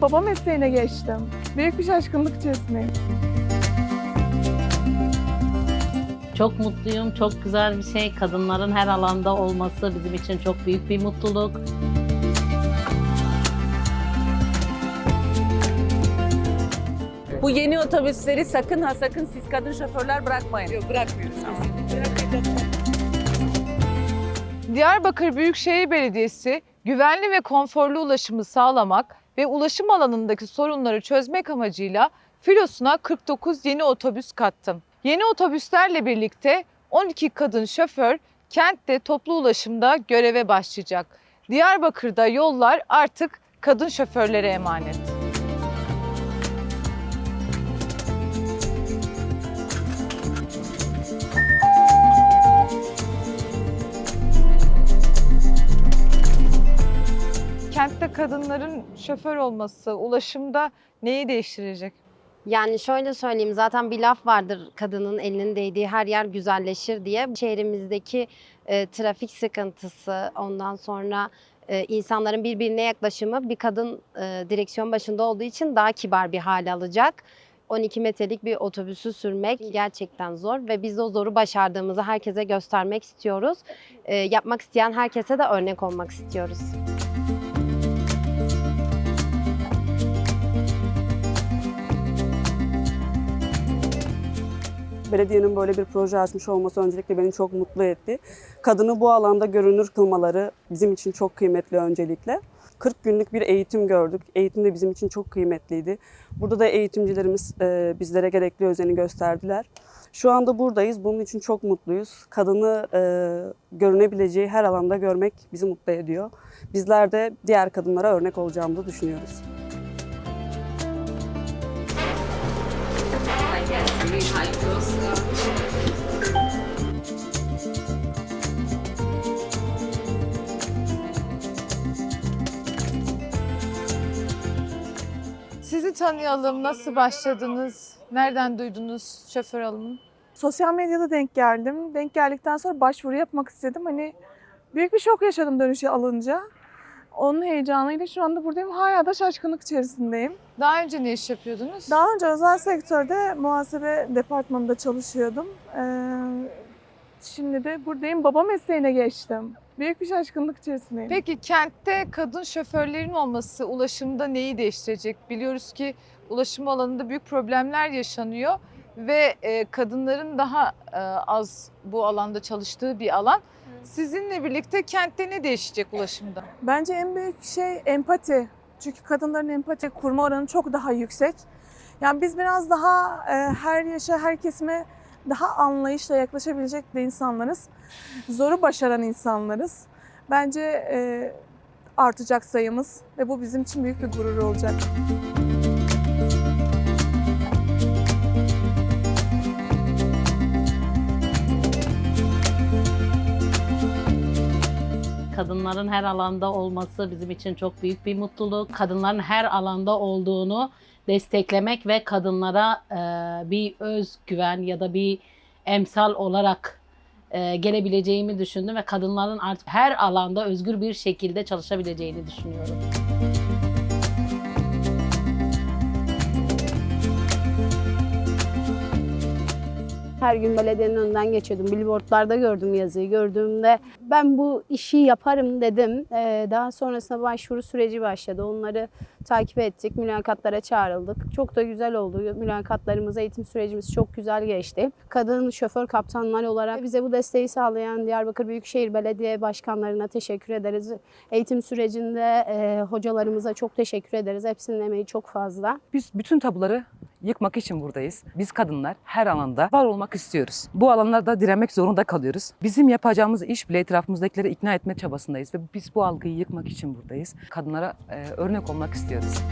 baba mesleğine geçtim. Büyük bir şaşkınlık içerisindeyim. Çok mutluyum, çok güzel bir şey. Kadınların her alanda olması bizim için çok büyük bir mutluluk. Bu yeni otobüsleri sakın ha sakın siz kadın şoförler bırakmayın. Yok bırakmıyoruz. Diyarbakır Büyükşehir Belediyesi güvenli ve konforlu ulaşımı sağlamak ve ulaşım alanındaki sorunları çözmek amacıyla filosuna 49 yeni otobüs kattı. Yeni otobüslerle birlikte 12 kadın şoför kentte toplu ulaşımda göreve başlayacak. Diyarbakır'da yollar artık kadın şoförlere emanet. Kentte kadınların şoför olması ulaşımda neyi değiştirecek? Yani şöyle söyleyeyim zaten bir laf vardır kadının elinin değdiği her yer güzelleşir diye. Şehrimizdeki e, trafik sıkıntısı ondan sonra e, insanların birbirine yaklaşımı bir kadın e, direksiyon başında olduğu için daha kibar bir hale alacak. 12 metrelik bir otobüsü sürmek gerçekten zor ve biz o zoru başardığımızı herkese göstermek istiyoruz. E, yapmak isteyen herkese de örnek olmak istiyoruz. Belediyenin böyle bir proje açmış olması öncelikle beni çok mutlu etti. Kadını bu alanda görünür kılmaları bizim için çok kıymetli öncelikle. 40 günlük bir eğitim gördük. Eğitim de bizim için çok kıymetliydi. Burada da eğitimcilerimiz e, bizlere gerekli özeni gösterdiler. Şu anda buradayız. Bunun için çok mutluyuz. Kadını e, görünebileceği her alanda görmek bizi mutlu ediyor. Bizler de diğer kadınlara örnek olacağımızı düşünüyoruz. Sizi tanıyalım, nasıl başladınız, nereden duydunuz şoför alımını? Sosyal medyada denk geldim. Denk geldikten sonra başvuru yapmak istedim. Hani büyük bir şok yaşadım dönüşü alınca. Onun heyecanıyla şu anda buradayım. Hala da şaşkınlık içerisindeyim. Daha önce ne iş yapıyordunuz? Daha önce özel sektörde muhasebe departmanında çalışıyordum. Ee, şimdi de buradayım. Baba mesleğine geçtim. Büyük bir şaşkınlık içerisindeyim. Peki kentte kadın şoförlerin olması ulaşımda neyi değiştirecek? Biliyoruz ki ulaşım alanında büyük problemler yaşanıyor ve e, kadınların daha e, az bu alanda çalıştığı bir alan. Sizinle birlikte kentte ne değişecek ulaşımda? Bence en büyük şey empati. Çünkü kadınların empati kurma oranı çok daha yüksek. Yani biz biraz daha e, her yaşa, her kesime daha anlayışla yaklaşabilecek de insanlarız. Zoru başaran insanlarız. Bence e, artacak sayımız ve bu bizim için büyük bir gurur olacak. Kadınların her alanda olması bizim için çok büyük bir mutluluk. Kadınların her alanda olduğunu desteklemek ve kadınlara e, bir özgüven ya da bir emsal olarak e, gelebileceğimi düşündüm ve kadınların artık her alanda özgür bir şekilde çalışabileceğini düşünüyorum. Her gün belediyenin önünden geçiyordum. Billboardlarda gördüm yazıyı. Gördüğümde ben bu işi yaparım dedim. Ee, daha sonrasında başvuru süreci başladı. Onları takip ettik. Mülakatlara çağrıldık. Çok da güzel oldu. Mülakatlarımız, eğitim sürecimiz çok güzel geçti. Kadın şoför kaptanlar olarak bize bu desteği sağlayan Diyarbakır Büyükşehir Belediye Başkanlarına teşekkür ederiz. Eğitim sürecinde e, hocalarımıza çok teşekkür ederiz. Hepsinin emeği çok fazla. Biz bütün tabuları yıkmak için buradayız. Biz kadınlar her alanda var olmak istiyoruz. Bu alanlarda direnmek zorunda kalıyoruz. Bizim yapacağımız iş bile etrafımızdakileri ikna etme çabasındayız ve biz bu algıyı yıkmak için buradayız. Kadınlara e, örnek olmak istiyoruz.